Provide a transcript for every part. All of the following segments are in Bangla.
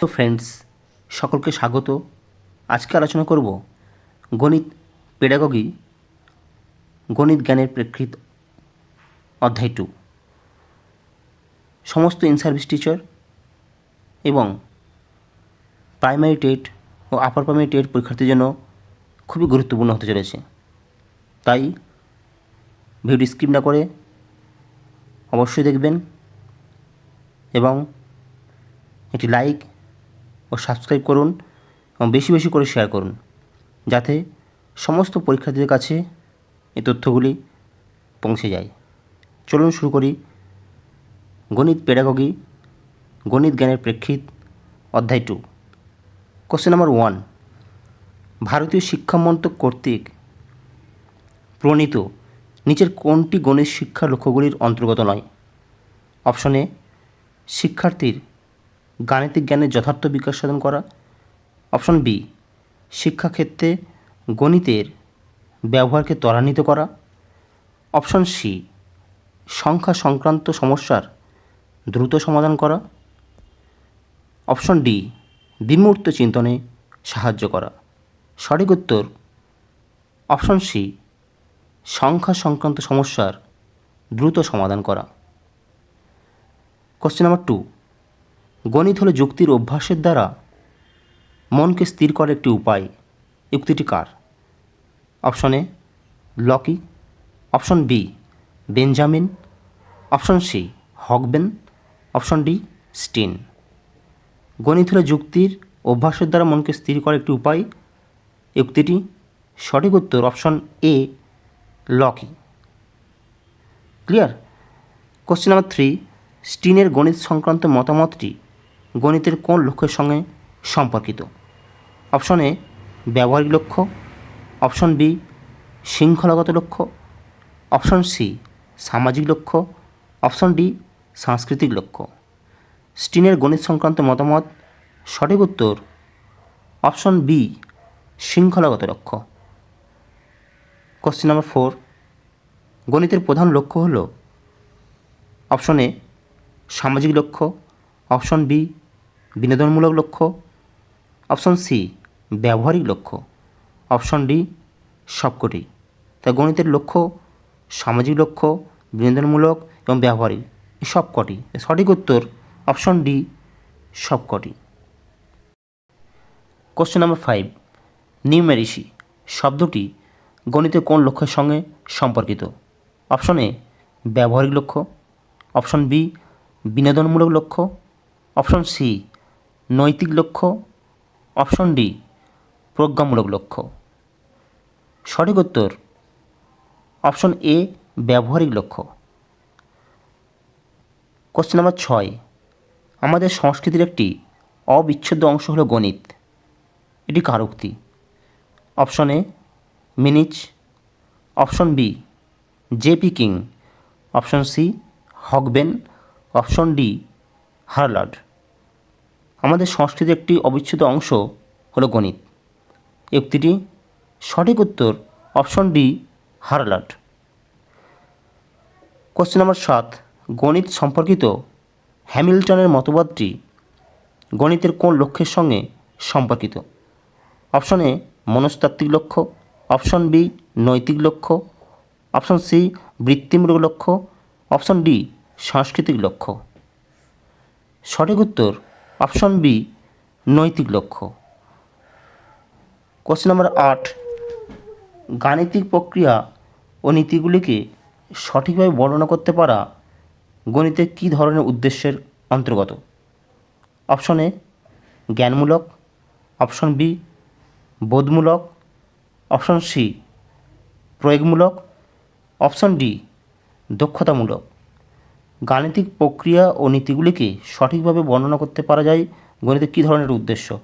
তো ফ্রেন্ডস সকলকে স্বাগত। আজকে আলোচনা করব গণিত পেডাগগি গণিত জ্ঞানের প্রেক্ষিত অধ্যায় টু সমস্ত ইন সার্ভিস টিচার এবং প্রাইমারি টেট ও আপার প্রাইমারি টেট পরীক্ষার্থীর জন্য খুবই গুরুত্বপূর্ণ হতে চলেছে। তাই ভিডিও স্কিপ না করে অবশ্যই দেখবেন এবং একটি লাইক ও সাবস্ক্রাইব করুন এবং বেশি বেশি করে শেয়ার করুন। যাতে সমস্ত পরীক্ষার্থীদের কাছে এই তথ্যগুলি পৌঁছে যায়। চলুন শুরু করি গণিত পেডাগগি গণিত জ্ঞানের প্রেক্ষিত, অধ্যায় টু কোশ্চেন নাম্বার ওয়ান ভারতীয় শিক্ষা মন্ত্রক কর্তৃক প্রণীত নিচের কোনটি গণিত শিক্ষা লক্ষ্যগুলির অন্তর্গত নয়? অপশন শিক্ষার্থীর গাণিতিক জ্ঞানের যথার্থ বিকাশ সাধন করা। অপশন বি, শিক্ষাক্ষেত্রে গণিতের ব্যবহারকে ত্বরান্বিত করা। অপশন সি, সংখ্যা সংক্রান্ত সমস্যার দ্রুত সমাধান করা। অপশন ডি বিমূর্ত চিন্তনে সাহায্য করা। সঠিক উত্তর, অপশন সি, সংখ্যা সংক্রান্ত সমস্যার দ্রুত সমাধান করা। কোশ্চেন নাম্বার টু গণিত হলো যুক্তির অভ্যাসের দ্বারা মনকে স্থির করার একটি উপায়। যুক্তিটি কার? Option A, Locke. Option B, Benjamin. Option C Hogben option D, Steen. গণিত হলো যুক্তির অভ্যাসের দ্বারা মনকে স্থির করার একটি উপায়। যুক্তিটি সঠিক উত্তর option A, Locke. Clear? Question number three, স্টিনের গণিত সংক্রান্ত মতামতটি গণিতের কোন লক্ষ্যের সঙ্গে সম্পর্কিত? অপশন এ, ব্যবহারিক লক্ষ্য। অপশন বি, শৃঙ্খলাগত লক্ষ্য। অপশন সি, সামাজিক লক্ষ্য। অপশন ডি, সাংস্কৃতিক লক্ষ্য। স্টিনের গণিত সংক্রান্ত মতামত, সঠিক উত্তর। অপশন বি, শৃঙ্খলাগত লক্ষ্য। কোশ্চেন নাম্বার ফোর, গণিতের প্রধান লক্ষ্য হল? অপশন এ, সামাজিক লক্ষ্য। অপশন বি বিনোদনমূলক লক্ষ্য। অপশন সি, ব্যবহারিক লক্ষ্য। অপশন ডি, সবকটি। তাই গণিতের লক্ষ্য, সামাজিক লক্ষ্য, বিনোদনমূলক এবং ব্যবহারিক। সবকটি। সঠিক উত্তর অপশন ডি, সবকটি। কোশ্চেন নাম্বার ফাইভ নিউমেরিসি শব্দটি গণিতের কোন লক্ষ্যের সঙ্গে সম্পর্কিত? অপশন এ, ব্যবহারিক লক্ষ্য। অপশন বি, বিনোদনমূলক লক্ষ্য। অপশন সি নৈতিক লক্ষ্য অপশন ডি প্রজ্ঞামূলক লক্ষ্য। সঠিক উত্তর অপশন এ ব্যবহারিক লক্ষ্য। কোশ্চেন নাম্বার ছয়, আমাদের সংস্কৃতির একটি অবিচ্ছেদ্য অংশ হলো গণিত। এটি কার উক্তি? Option A মিনিচ option B JP King option C Hogben option D Harold আমাদের সংস্কৃতির একটি অবিচ্ছেদ্য অংশ হলো গণিত। উক্তিটি সঠিক উত্তর option D Harold question number সাত, গণিত সম্পর্কিত হ্যামিল্টনের মতবাদটি গণিতের কোন লক্ষ্যের সঙ্গে সম্পর্কিত? অপশন এ, মনস্তাত্ত্বিক লক্ষ্য। অপশন বি, নৈতিক লক্ষ্য। অপশন সি, বৃত্তিমূলক লক্ষ্য। অপশন ডি, সাংস্কৃতিক লক্ষ্য। সঠিক উত্তর অপশন বি, নৈতিক লক্ষ্য। কোশ্চেন নম্বর আট, গাণিতিক প্রক্রিয়া ও নীতিগুলিকে সঠিকভাবে বর্ণনা করতে পারা গণিতের কী ধরনের উদ্দেশ্যের অন্তর্গত? অপশন এ জ্ঞানমূলক। অপশন বি বোধমূলক। অপশন সি প্রয়োগমূলক। অপশন ডি দক্ষতামূলক। গাণিতিক প্রক্রিয়া ও নীতিগুলিকে সঠিকভাবে বর্ণনা করতে পারা যায় গণিতের কী ধরনের উদ্দেশ্য?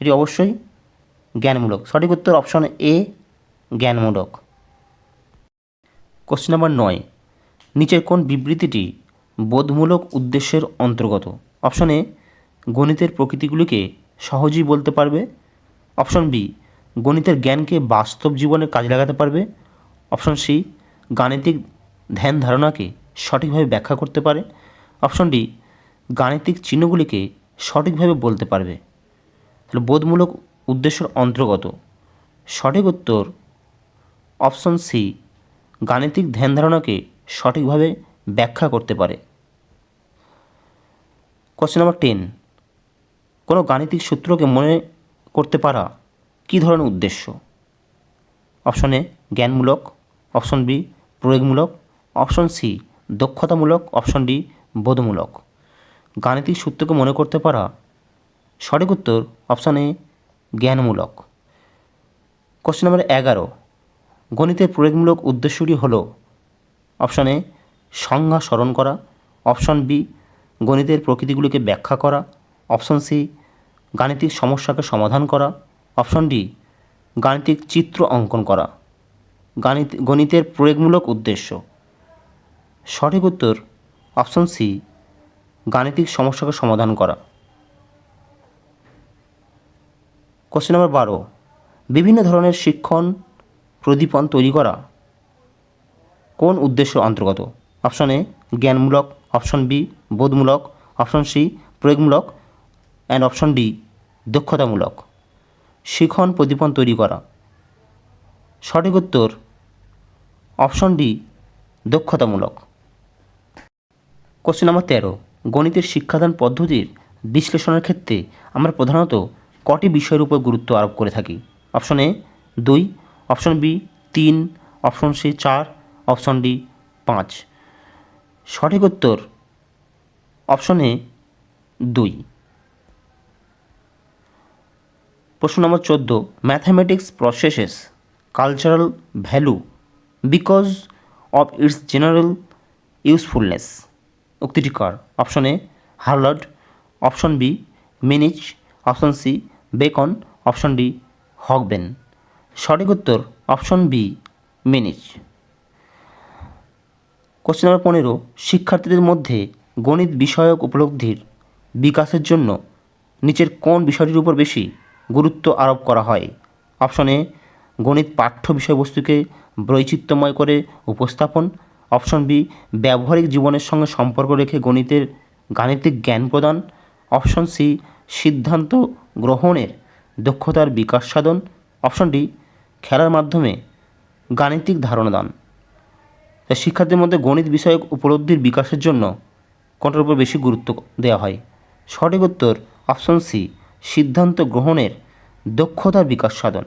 এটি অবশ্যই জ্ঞানমূলক। সঠিক উত্তর অপশন এ, জ্ঞানমূলক। কোশ্চেন নাম্বার নয়, নিচের কোন বিবৃতিটি বোধমূলক উদ্দেশ্যের অন্তর্গত? অপশন এ, গণিতের প্রকৃতিগুলিকে সহজেই বলতে পারবে। অপশন বি, গণিতের জ্ঞানকে বাস্তব জীবনে কাজে লাগাতে পারবে। অপশন সি, গাণিতিক ধ্যান ধারণাকে সঠিকভাবে ব্যাখ্যা করতে পারে। অপশন ডি, গাণিতিক চিহ্নগুলিকে সঠিকভাবে বলতে পারবে। তাহলে বোধমূলক উদ্দেশ্যের অন্তর্গত। সঠিক উত্তর, অপশন সি, গাণিতিক ধ্যান ধারণাকে সঠিকভাবে ব্যাখ্যা করতে পারে। কোশ্চেন নাম্বার টেন, কোনো গাণিতিক সূত্রকে মনে করতে পারা কী ধরনের উদ্দেশ্য? অপশন এ, জ্ঞানমূলক, অপশন বি, প্রয়োগমূলক, অপশন সি দক্ষতামূলক অপশন ডি বোধমূলক। গাণিতিক সূত্রকে মনে করতে পারা সঠিক উত্তর অপশন এ জ্ঞানমূলক। কোশ্চেন নাম্বার এগারো। গণিতের প্রয়োগমূলক উদ্দেশ্যটি হল অপশন এ সংজ্ঞা স্মরণ করা অপশন বি গণিতের প্রকৃতিগুলিকে ব্যাখ্যা করা অপশন সি গাণিতিক সমস্যাকে সমাধান করা অপশন ডি গাণিতিক চিত্র অঙ্কন করা। গাণিত, গণিতের প্রয়োগমূলক উদ্দেশ্য। সঠিক উত্তর, অপশন সি, গাণিতিক সমস্যাকে সমাধান করা। কোশ্চেন নম্বর বারো, বিভিন্ন ধরনের শিক্ষণ প্রদীপন তৈরি করা। কোন উদ্দেশ্য অন্তর্গত? অপশন এ, জ্ঞানমূলক, অপশন বি, বোধমূলক, অপশন সি, প্রয়োগমূলক অ্যান্ড অপশন ডি, দক্ষতামূলক। শিখন প্রদীপন তৈরি করা। সঠিক উত্তর, অপশন ডি, দক্ষতামূলক। কোশ্চেন নাম্বার তেরো, গণিতের শিক্ষাদান পদ্ধতির বিশ্লেষণের ক্ষেত্রে আমরা প্রধানত কটি বিষয়ের উপর গুরুত্ব আরোপ করে থাকি? অপশন এ, দুই, অপশন বি, তিন, অপশন সি, চার, অপশন ডি, পাঁচ। সঠিক উত্তর অপশন এ, দুই। প্রশ্ন নম্বর চোদ্দ mathematics processes cultural value because of its general usefulness উক্তিটি কার। Option A Harold option B, মিনিচ। Option C, Bacon. Option D Hogben সঠিক উত্তর, অপশন বি, মিনিচ। কোশ্চেন নম্বর পনেরো, শিক্ষার্থীদের মধ্যে গণিত বিষয়ক উপলব্ধির বিকাশের জন্য নিচের কোন বিষয়টির উপর বেশি গুরুত্ব আরোপ করা হয়? অপশন এ, গণিত পাঠ্য বিষয়বস্তুকে বৈচিত্র্যময় করে উপস্থাপন। অপশন বি, ব্যবহারিক জীবনের সঙ্গে সম্পর্ক রেখে গণিতের গাণিতিক জ্ঞান প্রদান। অপশন সি, সিদ্ধান্ত গ্রহণের দক্ষতার বিকাশ সাধন। অপশন ডি, খেলার মাধ্যমে গাণিতিক ধারণা দান। তাই শিক্ষার্থীদের মধ্যে গণিত বিষয়ক উপলব্ধির বিকাশের জন্য কোনটার উপর বেশি গুরুত্ব দেওয়া হয়? সঠিক উত্তর অপশন সি, সিদ্ধান্ত গ্রহণের দক্ষতার বিকাশ সাধন।